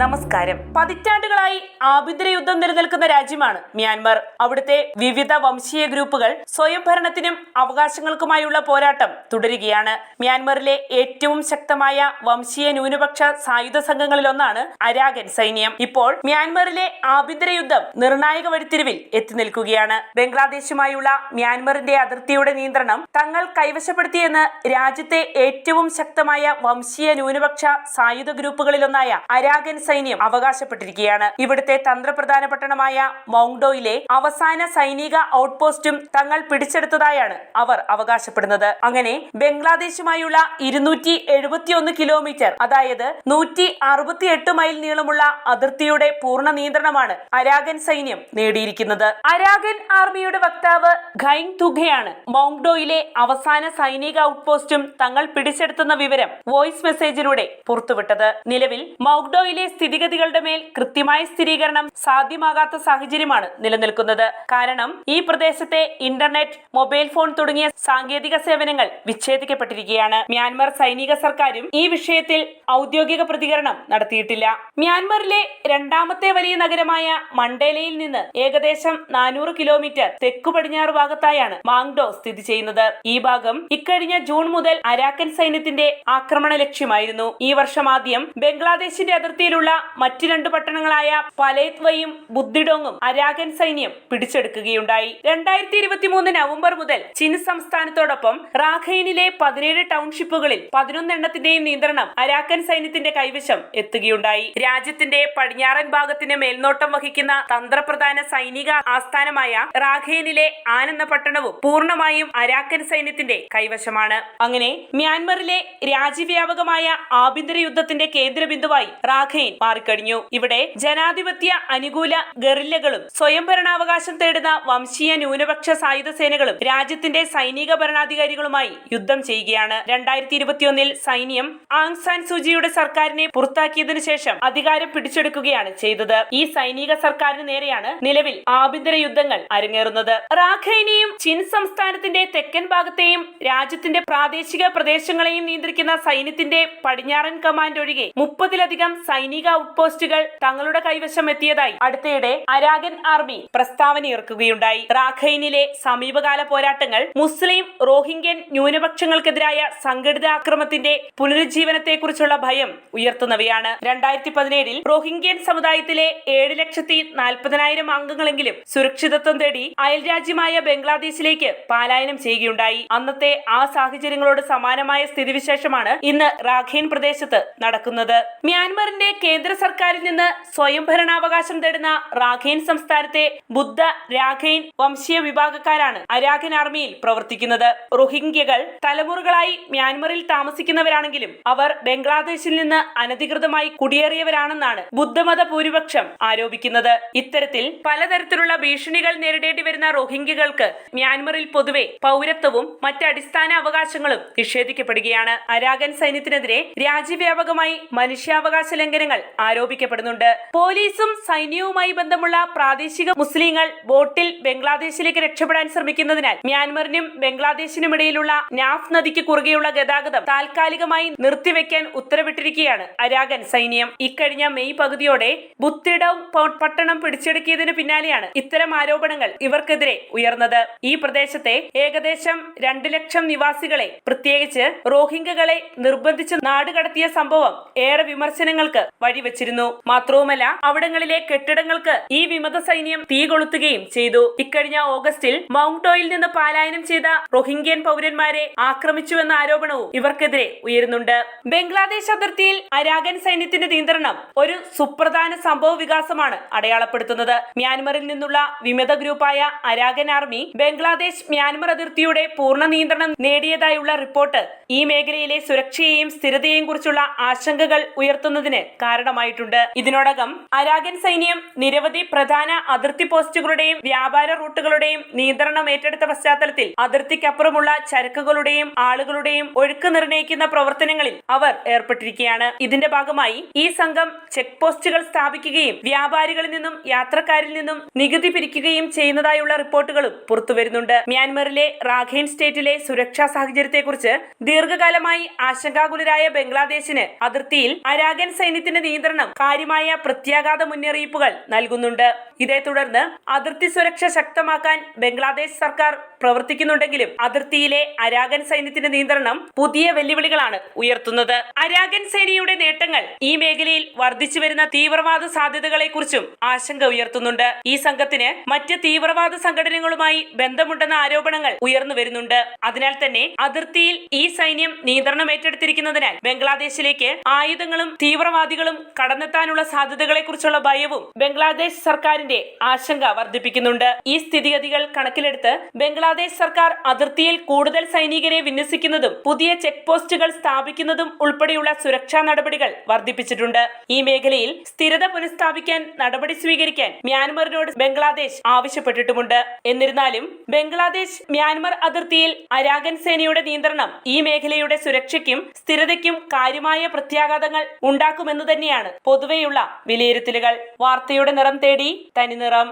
നമസ്കാരം. പതിറ്റാണ്ടുകളായി ആഭ്യന്തര യുദ്ധം നിലനിൽക്കുന്ന രാജ്യമാണ് മ്യാൻമർ. അവിടുത്തെ വിവിധ വംശീയ ഗ്രൂപ്പുകൾ സ്വയംഭരണത്തിനും അവകാശങ്ങൾക്കുമായുള്ള പോരാട്ടം തുടരുകയാണ്. മ്യാൻമറിലെ ഏറ്റവും ശക്തമായ വംശീയ ന്യൂനപക്ഷ സായുധ സംഘങ്ങളിലൊന്നാണ് അരാഗൻ സൈന്യം. ഇപ്പോൾ മ്യാൻമറിലെ ആഭ്യന്തര യുദ്ധം നിർണായക വഴിത്തിരിവിൽ എത്തി നിൽക്കുകയാണ്. ബംഗ്ലാദേശുമായുള്ള മ്യാൻമറിന്റെ അതിർത്തിയുടെ നിയന്ത്രണം തങ്ങൾ കൈവശപ്പെടുത്തിയെന്ന് രാജ്യത്തെ ഏറ്റവും ശക്തമായ വംശീയ ന്യൂനപക്ഷ സായുധ ഗ്രൂപ്പുകളിലൊന്നായ അരാഗൻ സൈന്യം അവകാശപ്പെട്ടിരിക്കുകയാണ്. ഇവിടുത്തെ തന്ത്രപ്രധാന പട്ടണമായ മൗങ്ഡോയിലെ അവസാന സൈനിക ഔട്ട്പോസ്റ്റും തങ്ങൾ പിടിച്ചെടുത്തതായാണ് അവർ അവകാശപ്പെടുന്നത്. അങ്ങനെ ബംഗ്ലാദേശുമായുള്ള ഇരുന്നൂറ്റി എഴുപത്തിയൊന്ന് കിലോമീറ്റർ അതായത് നൂറ്റി അറുപത്തിയെട്ട് മൈൽ നീളമുള്ള അതിർത്തിയുടെ പൂർണ നിയന്ത്രണമാണ് അരാഗൻ സൈന്യം നേടിയിരിക്കുന്നത്. അരാഗൻ ആർമിയുടെ വക്താവ് ഖൈങ് തുഗയാണ് മൗങ്ഡോയിലെ അവസാന സൈനിക ഔട്ട്പോസ്റ്റും തങ്ങൾ പിടിച്ചെടുത്തുന്ന വിവരം വോയിസ് മെസ്സേജിലൂടെ പുറത്തുവിട്ടത്. നിലവിൽ മൗഗ്ഡോയിലെ സ്ഥിതിഗതികളുടെ മേൽ കൃത്യമായ സ്ഥിരീകരണം സാധ്യമാകാത്ത സാഹചര്യമാണ് നിലനിൽക്കുന്നത്. കാരണം ഈ പ്രദേശത്തെ ഇന്റർനെറ്റ് മൊബൈൽ ഫോൺ തുടങ്ങിയ സാങ്കേതിക സേവനങ്ങൾ വിച്ഛേദിക്കപ്പെട്ടിരിക്കുകയാണ്. മ്യാൻമർ സൈനിക സർക്കാരും ഈ വിഷയത്തിൽ ഔദ്യോഗിക പ്രതികരണം നടത്തിയിട്ടില്ല. മ്യാൻമറിലെ രണ്ടാമത്തെ വലിയ നഗരമായ മണ്ടേലയിൽ നിന്ന് ഏകദേശം നാനൂറ് കിലോമീറ്റർ തെക്കു പടിഞ്ഞാറ് ഭാഗത്തായാണ് മാങ്ഡോ സ്ഥിതി ചെയ്യുന്നത്. ഈ ഭാഗം ഇക്കഴിഞ്ഞ ജൂൺ മുതൽ അരാക്കൻ സൈന്യത്തിന്റെ ആക്രമണ ലക്ഷ്യമായിരുന്നു. ഈ വർഷം ആദ്യം ബംഗ്ലാദേശിന്റെ അതിർത്തിയിലുള്ള മറ്റു രണ്ട് പട്ടണങ്ങളായ പലേത്വയും ബുദ്ധിഡോങ്ങും അരാഗൻ സൈന്യം പിടിച്ചെടുക്കുകയുണ്ടായി. രണ്ടായിരത്തി ഇരുപത്തി മൂന്ന് നവംബർ മുതൽ ചിൻ സംസ്ഥാനത്തോടൊപ്പം റാഖൈനിലെ പതിനേഴ് ടൗൺഷിപ്പുകളിൽ പതിനൊന്നെണ്ണത്തിന്റെയും നിയന്ത്രണം അരാക്കൻ സൈന്യത്തിന്റെ കൈവശം എത്തുകയുണ്ടായി. രാജ്യത്തിന്റെ പടിഞ്ഞാറൻ ഭാഗത്തിന് മേൽനോട്ടം വഹിക്കുന്ന തന്ത്രപ്രധാന സൈനിക ആസ്ഥാനമായ റാഖൈനിലെ ആനന്ദ പട്ടണവും പൂർണമായും അരാക്കൻ സൈന്യത്തിന്റെ കൈവശമാണ്. അങ്ങനെ മ്യാൻമറിലെ രാജ്യവ്യാപകമായ ആഭ്യന്തര യുദ്ധത്തിന്റെ കേന്ദ്രബിന്ദുവായി റാഖൈൻ മാറിക്കഴിഞ്ഞു. ഇവിടെ ജനാധിപത്യ അനുകൂല ഗറില്ലകളും സ്വയംഭരണാവകാശം തേടുന്ന വംശീയ ന്യൂനപക്ഷ സായുധ സേനകളും രാജ്യത്തിന്റെ സൈനിക ഭരണാധികാരികളുമായി യുദ്ധം ചെയ്യുകയാണ്. രണ്ടായിരത്തി ഇരുപത്തിയൊന്നിൽ സൈന്യം ആങ് സാൻ സൂചിയുടെ സർക്കാരിനെ പുറത്താക്കിയതിനു ശേഷം അധികാരം പിടിച്ചെടുക്കുകയാണ് ചെയ്തത്. ഈ സൈനിക സർക്കാരിന് നേരെയാണ് നിലവിൽ ആഭ്യന്തര യുദ്ധങ്ങൾ അരങ്ങേറുന്നത്. റാഖൈനെയും ചിൻ സംസ്ഥാനത്തിന്റെ തെക്കൻ ഭാഗത്തെയും രാജ്യത്തിന്റെ പ്രാദേശിക പ്രദേശങ്ങളെയും നിയന്ത്രിക്കുന്ന സൈന്യത്തിന്റെ പടിഞ്ഞാറൻ കമാൻഡ് ഒഴികെ മുപ്പതിലധികം സൈനിക ഔട്ട്പോസ്റ്റുകൾ തങ്ങളുടെ കൈവശം എത്തിയതായി അടുത്തിടെ അരാഗൻ ആർമി പ്രസ്താവന ഇറക്കുകയുണ്ടായി റാഖൈനിലെ സമീപകാല പോരാട്ടങ്ങൾ മുസ്ലിം റോഹിംഗ്യൻ ന്യൂനപക്ഷങ്ങൾക്കെതിരായ സംഘടിത ആക്രമത്തിന്റെ പുനരുജ്ജീവനത്തെക്കുറിച്ചുള്ള ഭയം ഉയർത്തുന്നവയാണ്. രണ്ടായിരത്തി പതിനേഴിൽ റോഹിംഗ്യൻ സമുദായത്തിലെ ഏഴ് ലക്ഷത്തി നാൽപ്പതിനായിരം അംഗങ്ങളെങ്കിലും സുരക്ഷിതത്വം തേടി അയൽരാജ്യമായ ബംഗ്ലാദേശിലേക്ക് പലായനം ചെയ്യുകയുണ്ടായി. അന്നത്തെ ആ സാഹചര്യങ്ങളോട് സമാനമായ സ്ഥിതിവിശേഷമാണ് ഇന്ന് റാഖൈൻ പ്രദേശത്ത് നടക്കുന്നത്. മ്യാൻമറിന്റെ കേന്ദ്ര സർക്കാരിൽ നിന്ന് സ്വയംഭരണാവകാശം തേടുന്ന റാഖൈൻ സംസ്ഥാനത്തെ ബുദ്ധ രാഖൈൻ വംശീയ വിഭാഗക്കാരാണ് അരാഖൻ ആർമിയിൽ പ്രവർത്തിക്കുന്നത്. റോഹിംഗ്യകൾ തലമുറകളായി മ്യാൻമറിൽ താമസിക്കുന്നവരാണെങ്കിലും അവർ ബംഗ്ലാദേശിൽ നിന്ന് അനധികൃതമായി കുടിയേറിയവരാണെന്നാണ് ബുദ്ധമത ഭൂരിപക്ഷം ആരോപിക്കുന്നത്. ഇത്തരത്തിൽ പലതരത്തിലുള്ള ഭീഷണികൾ നേരിടേണ്ടി വരുന്ന റോഹിംഗ്യകൾക്ക് മ്യാൻമറിൽ പൊതുവെ പൗരത്വവും മറ്റ് അടിസ്ഥാന അവകാശങ്ങളും നിഷേധിക്കപ്പെടുകയാണ്. അരാഖൻ സൈന്യത്തിനെതിരെ രാജ്യവ്യാപകമായി മനുഷ്യാവകാശ ലംഘനങ്ങൾ ആരോപിക്കപ്പെടുന്നുണ്ട്. പോലീസും സൈന്യവുമായി ബന്ധമുള്ള പ്രാദേശിക മുസ്ലിങ്ങൾ ബോട്ടിൽ ബംഗ്ലാദേശിലേക്ക് രക്ഷപ്പെടാൻ ശ്രമിക്കുന്നതിനാൽ മ്യാൻമറിനും ബംഗ്ലാദേശിനുമിടയിലുള്ള നാഫ് നദിക്ക് കുറുകെയുള്ള ഗതാഗതം താൽക്കാലികമായി നിർത്തിവെക്കാൻ ഉത്തരവിട്ടിരിക്കുകയാണ് അരാഗൻ സൈന്യം. ഇക്കഴിഞ്ഞ മെയ് പകുതിയോടെ ബുത്തിഡൌ പട്ടണം പിടിച്ചെടുക്കിയതിനു പിന്നാലെയാണ് ഇത്തരം ആരോപണങ്ങൾ ഇവർക്കെതിരെ ഉയർന്നത്. ഈ പ്രദേശത്തെ ഏകദേശം രണ്ടു ലക്ഷം നിവാസികളെ പ്രത്യേകിച്ച് റോഹിംഗ്യകളെ നിർബന്ധിച്ച് നാടുകടത്തിയ സംഭവം ഏറെ വിമർശനങ്ങൾക്ക് വഴിവെച്ചിരുന്നു മാത്രവുമല്ല അവിടങ്ങളിലെ കെട്ടിടങ്ങൾക്ക് ഈ വിമത സൈന്യം തീ കൊളുത്തുകയും ചെയ്തു. ഇക്കഴിഞ്ഞ ഓഗസ്റ്റിൽ മൗങ്ടോയിൽ നിന്ന് പലായനം ചെയ്ത റോഹിംഗ്യൻ പൗരന്മാരെ ആക്രമിച്ചുവെന്ന ആരോപണവും ഇവർക്കെതിരെ ഉയരുന്നുണ്ട്. ബംഗ്ലാദേശ് അതിർത്തിയിൽ അരാഗൻ സൈന്യത്തിന്റെ നിയന്ത്രണം ഒരു സുപ്രധാന സംഭവ വികാസമാണ് അടയാളപ്പെടുത്തുന്നത്. മ്യാൻമറിൽ നിന്നുള്ള വിമത ഗ്രൂപ്പായ അരാഗൻ ആർമി ബംഗ്ലാദേശ് മ്യാൻമർ അതിർത്തിയുടെ പൂർണ നിയന്ത്രണം നേടിയതായുള്ള റിപ്പോർട്ട് ഈ മേഖലയിലെ സുരക്ഷയെയും സ്ഥിരതയെയും കുറിച്ചുള്ള ആശങ്കകൾ ഉയർത്തുന്നതിന് കാരണമായിട്ടുണ്ട് ഇതിനോടകം അരാഗൻ സൈന്യം നിരവധി പ്രധാന അതിർത്തി പോസ്റ്റുകളുടെയും വ്യാപാര റൂട്ടുകളുടെയും നിയന്ത്രണം ഏറ്റെടുത്ത പശ്ചാത്തലത്തിൽ അതിർത്തിക്കപ്പുറമുള്ള ചരക്കുകളുടെയും ആളുകളുടെയും ഒഴുക്ക് നിർണയിക്കുന്ന പ്രവർത്തനങ്ങളിൽ അവർ ഏർപ്പെട്ടിരിക്കുകയാണ്. ഇതിന്റെ ഭാഗമായി ഈ സംഘം ചെക്ക് പോസ്റ്റുകൾ സ്ഥാപിക്കുകയും വ്യാപാരികളിൽ നിന്നും യാത്രക്കാരിൽ നിന്നും നികുതി പിരിക്കുകയും ചെയ്യുന്നതായുള്ള റിപ്പോർട്ടുകളും പുറത്തുവരുന്നുണ്ട്. മ്യാൻമറിലെ റാഖൈൻ സ്റ്റേറ്റിലെ സുരക്ഷാ സാഹചര്യത്തെക്കുറിച്ച് ദീർഘകാലമായി ആശങ്കാകുലരായ ബംഗ്ലാദേശിന് അതിർത്തിയിൽ അരാഗൻ സൈന്യത്തിന്റെ നിയന്ത്രണം കാര്യമായ പ്രത്യാഘാത മുന്നറിയിപ്പുകൾ നൽകുന്നുണ്ട്. ഇതേ തുടർന്ന് അതിർത്തി സുരക്ഷ ശക്തമാക്കാൻ ബംഗ്ലാദേശ് സർക്കാർ പ്രവർത്തിക്കുന്നുണ്ടെങ്കിലും അതിർത്തിയിലെ അരാഗൻ സൈന്യത്തിന്റെ നിയന്ത്രണം പുതിയ വെല്ലുവിളികളാണ് ഉയർത്തുന്നത്. അരാഗൻ സേനയുടെ നേട്ടങ്ങൾ ഈ മേഖലയിൽ വർദ്ധിച്ചു വരുന്ന തീവ്രവാദ സാധ്യതകളെക്കുറിച്ചും ആശങ്ക ഉയർത്തുന്നുണ്ട്. ഈ സംഘത്തിന് മറ്റ് തീവ്രവാദ സംഘടനകളുമായി ബന്ധമുണ്ടെന്ന ആരോപണങ്ങൾ ഉയർന്നു വരുന്നുണ്ട്. അതിനാൽ തന്നെ അതിർത്തിയിൽ ഈ സൈന്യം നിയന്ത്രണം ഏറ്റെടുത്തിരിക്കുന്നതിനാൽ ബംഗ്ലാദേശിലേക്ക് ആയുധങ്ങളും തീവ്രവാദികളും കടന്നെത്താനുള്ള സാധ്യതകളെക്കുറിച്ചുള്ള ഭയവും ബംഗ്ലാദേശ് സർക്കാരിന്റെ ആശങ്ക വർദ്ധിപ്പിക്കുന്നുണ്ട്. ഈ സ്ഥിതിഗതികൾ കണക്കിലെടുത്ത് ബംഗ്ലാദേശ് സർക്കാർ അതിർത്തിയിൽ കൂടുതൽ സൈനികരെ വിന്യസിക്കുന്നതും പുതിയ ചെക്ക് പോസ്റ്റുകൾ സ്ഥാപിക്കുന്നതും ഉൾപ്പെടെയുള്ള സുരക്ഷാ നടപടികൾ വർദ്ധിപ്പിച്ചിട്ടുണ്ട്. ഈ മേഖലയിൽ സ്ഥിരത പുനഃസ്ഥാപിക്കാൻ നടപടി സ്വീകരിക്കാൻ മ്യാൻമറിനോട് ബംഗ്ലാദേശ് ആവശ്യപ്പെട്ടിട്ടുമുണ്ട്. എന്നിരുന്നാലും ബംഗ്ലാദേശ് മ്യാൻമർ അതിർത്തിയിൽ അരാഗൻ സേനയുടെ നിയന്ത്രണം ഈ മേഖലയുടെ സുരക്ഷയ്ക്കും സ്ഥിരതയ്ക്കും കാര്യമായ പ്രത്യാഘാതങ്ങൾ ഉണ്ടാക്കുമെന്ന് തന്നെയാണ് പൊതുവെയുള്ള വിലയിരുത്തലുകൾ. വാർത്തയുടെ നിറം തേടി തനിനിറം.